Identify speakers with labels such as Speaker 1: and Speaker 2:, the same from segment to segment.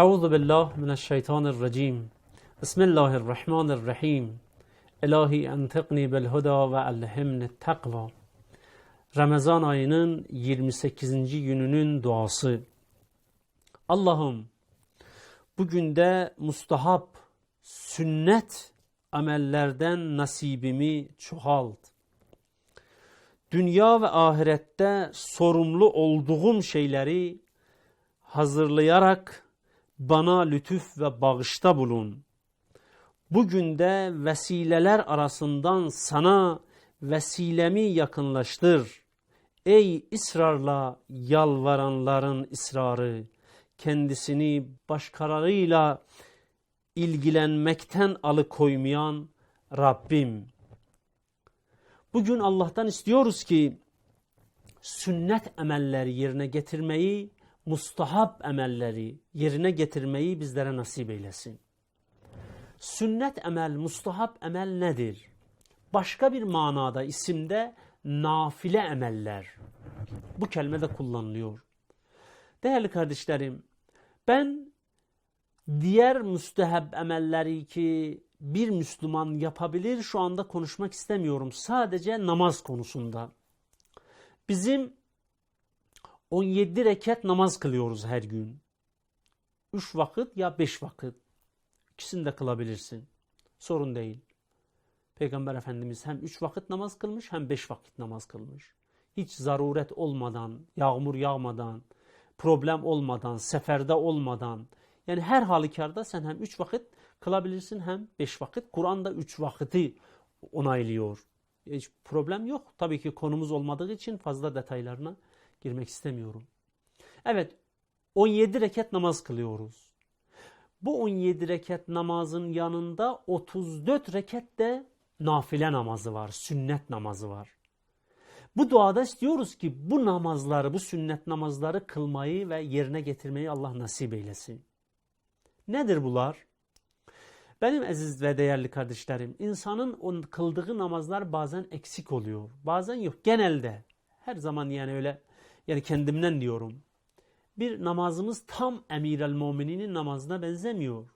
Speaker 1: أعوذ بالله من الشيطان الرجيم بسم الله الرحمن الرحيم İlahi entekni bil huda ve elhimni takva. Ramazan ayının 28. gününün duası. Allah'ım bugün de mustahap sünnet amellerden nasibimi çoğalt. Dünya ve ahirette sorumlu olduğum şeyleri hazırlayarak bana lütuf ve bağışta bulun. Bugün de vesileler arasından sana vesilemi yakınlaştır. Ey ısrarla yalvaranların ısrarı, kendisini başkalarıyla ilgilenmekten alıkoymayan Rabbim. Bugün Allah'tan istiyoruz ki sünnet emelleri yerine getirmeyi, mustahap emelleri yerine getirmeyi bizlere nasip eylesin. Sünnet emel, mustahap emel nedir? Başka bir manada isimde nafile emeller. Bu kelime de kullanılıyor. Değerli kardeşlerim, ben diğer müstehab emelleri ki bir Müslüman yapabilir şu anda konuşmak istemiyorum. Sadece namaz konusunda. Bizim 17 rekat namaz kılıyoruz her gün. 3 vakit ya 5 vakit. İkisini de kılabilirsin. Sorun değil. Peygamber Efendimiz hem 3 vakit namaz kılmış hem 5 vakit namaz kılmış. Hiç zaruret olmadan, yağmur yağmadan, problem olmadan, seferde olmadan. Yani her halükarda sen hem 3 vakit kılabilirsin hem 5 vakit. Kur'an da 3 vakiti onaylıyor. Hiç problem yok. Tabii ki konumuz olmadığı için fazla detaylarına girmek istemiyorum. Evet 17 rekat namaz kılıyoruz. Bu 17 rekat namazın yanında 34 rekat de nafile namazı var, sünnet namazı var. Bu duada istiyoruz ki bu namazları, bu sünnet namazları kılmayı ve yerine getirmeyi Allah nasip eylesin. Nedir bunlar? Benim aziz ve değerli kardeşlerim, insanın on kıldığı namazlar bazen eksik oluyor. Bazen yok. Genelde. Her zaman yani öyle yani kendimden diyorum. Bir namazımız tam emir el mumininin namazına benzemiyor.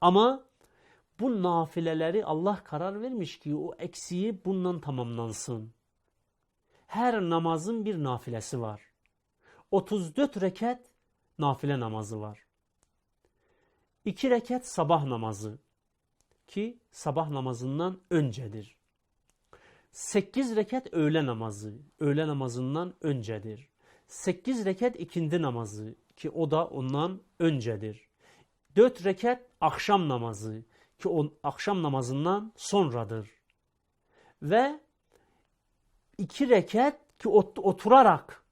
Speaker 1: Ama bu nafileleri Allah karar vermiş ki o eksiği bundan tamamlansın. Her namazın bir nafilesi var. 34 rekat nafile namazı var. 2 rekat sabah namazı ki sabah namazından öncedir. 8 rekat öğle namazı öğle namazından öncedir. 8 rekat ikindi namazı ki o da ondan öncedir. 4 rekat akşam namazı ki o akşam namazından sonradır. Ve 2 rekat ki oturarak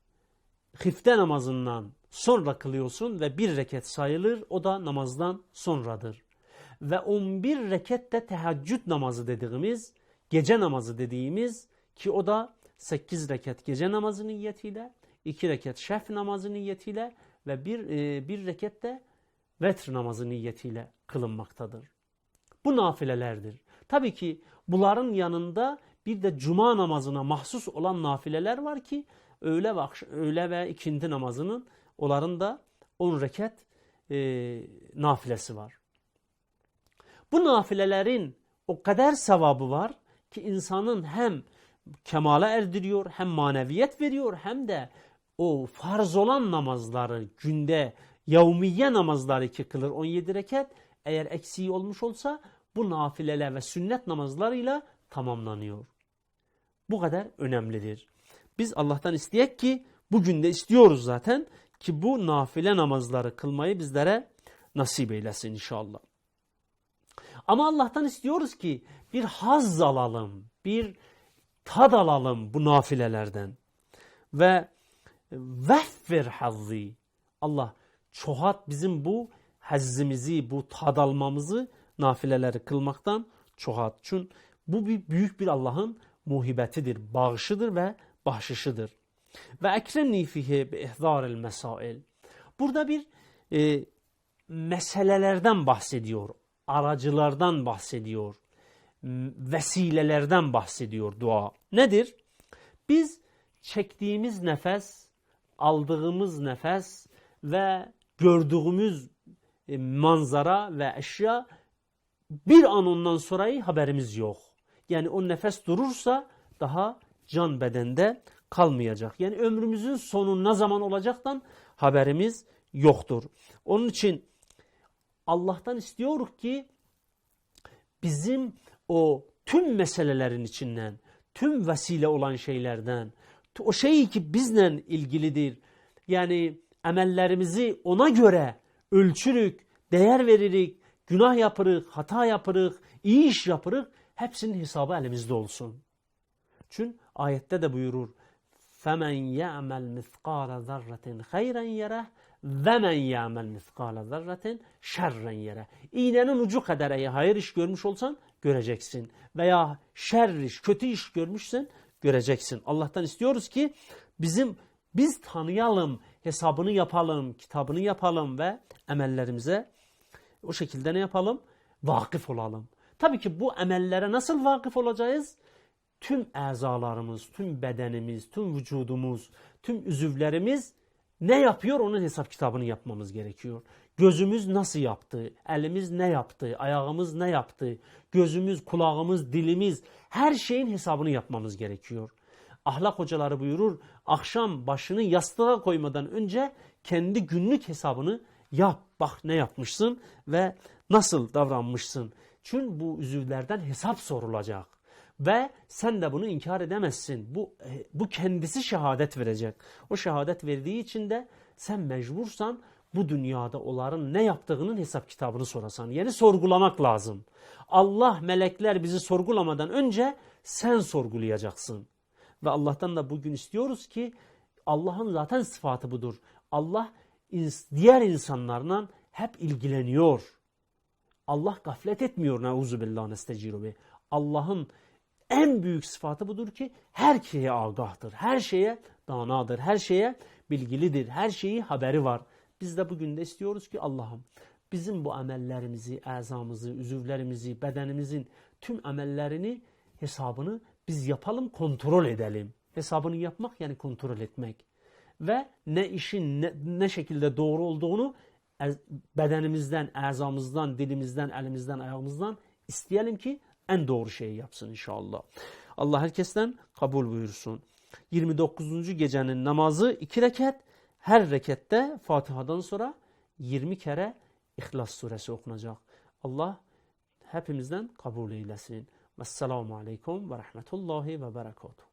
Speaker 1: hifte namazından sonra kılıyorsun ve 1 rekat sayılır o da namazdan sonradır. Ve 11 rekat de teheccüd namazı dediğimiz gece namazı dediğimiz ki o da 8 rekat gece namazı niyetiyle iki rekat şef namazı niyetiyle ve bir, e, bir rekat de vetr namazı niyetiyle kılınmaktadır. Bu nafilelerdir. Tabii ki bunların yanında bir de cuma namazına mahsus olan nafileler var ki öğle ve, öğle ve ikindi namazının onların da 10 rekat e, nafilesi var. Bu nafilelerin o kadar sevabı var ki insanın hem kemale erdiriyor hem maneviyet veriyor hem de o farz olan namazları günde yavmiye namazları ki kılır 17 rekat eğer eksiği olmuş olsa bu nafileler ve sünnet namazlarıyla tamamlanıyor. Bu kadar önemlidir. Biz Allah'tan isteyek ki bugün de istiyoruz zaten ki bu nafile namazları kılmayı bizlere nasip eylesin inşallah. Ama Allah'tan istiyoruz ki bir haz alalım, bir tad alalım bu nafilelerden. Ve veffir hazzi. Allah çoğalt bizim bu hazzimizi, bu tad almamızı nafileleri kılmaktan çoğalt. Çünkü bu bir büyük bir Allah'ın muhibetidir, bağışıdır ve bahşişidir. Ve ekremni fihi bi ihzaril mesail. Burada bir e, meselelerden bahsediyor, aracılardan bahsediyor, vesilelerden bahsediyor dua. Nedir? Biz çektiğimiz nefes aldığımız nefes ve gördüğümüz e, manzara ve eşya bir an ondan sonrayı haberimiz yok. Yani o nefes durursa daha can bedende kalmayacak. Yani ömrümüzün sonu ne zaman olacaktan haberimiz yoktur. Onun için Allah'tan istiyoruz ki bizim o tüm meselelerin içinden, tüm vesile olan şeylerden, o şey ki bizle ilgilidir. Yani emellerimizi ona göre ölçürük, değer veririk, günah yapırık, hata yapırık, iyi iş yapırık. Hepsinin hesabı elimizde olsun. Çünkü ayette de buyurur. فَمَنْ يَعْمَلْ مِثْقَالَ ذَرَّةٍ خَيْرًا يَرَهُ وَمَنْ يَعْمَلْ مِثْقَالَ ذَرَّةٍ شَرًّا يَرَهُ İğnenin ucu kadar eğer hayır iş görmüş olsan göreceksin. Veya şer iş, kötü iş görmüşsen göreceksin. Allah'tan istiyoruz ki bizim biz tanıyalım, hesabını yapalım, kitabını yapalım ve emellerimize o şekilde ne yapalım? Vakıf olalım. Tabii ki bu emellere nasıl vakıf olacağız? Tüm ezalarımız, tüm bedenimiz, tüm vücudumuz, tüm üzüvlerimiz ne yapıyor onun hesap kitabını yapmamız gerekiyor. Gözümüz nasıl yaptı, elimiz ne yaptı, ayağımız ne yaptı, gözümüz, kulağımız, dilimiz her şeyin hesabını yapmamız gerekiyor. Ahlak hocaları buyurur, akşam başını yastığa koymadan önce kendi günlük hesabını yap. Bak ne yapmışsın ve nasıl davranmışsın. Çünkü bu üzüvlerden hesap sorulacak. Ve sen de bunu inkar edemezsin. Bu, bu kendisi şehadet verecek. O şehadet verdiği için de sen mecbursan bu dünyada onların ne yaptığının hesap kitabını sorasan. Yani sorgulamak lazım. Allah melekler bizi sorgulamadan önce sen sorgulayacaksın. Ve Allah'tan da bugün istiyoruz ki Allah'ın zaten sıfatı budur. Allah diğer insanlarla hep ilgileniyor. Allah gaflet etmiyor. Neuzu billah nesteciru be. Allah'ın en büyük sıfatı budur ki her şeye agahtır. Her şeye danadır. Her şeye bilgilidir. Her şeyi haberi var. Biz de bugün de istiyoruz ki Allah'ım bizim bu amellerimizi, azamızı, üzüvlerimizi, bedenimizin tüm amellerini, hesabını biz yapalım, kontrol edelim. Hesabını yapmak yani kontrol etmek. Ve ne işin ne, ne şekilde doğru olduğunu bedenimizden, azamızdan, dilimizden, elimizden, ayağımızdan isteyelim ki en doğru şeyi yapsın inşallah. Allah herkesten kabul buyursun. 29. gecenin namazı iki rekat. Her rekette Fatiha'dan sonra 20 kere İhlas suresi okunacak. Allah hepimizden kabul eylesin. Vesselamu aleyküm ve rahmetullahi ve berekatuhu.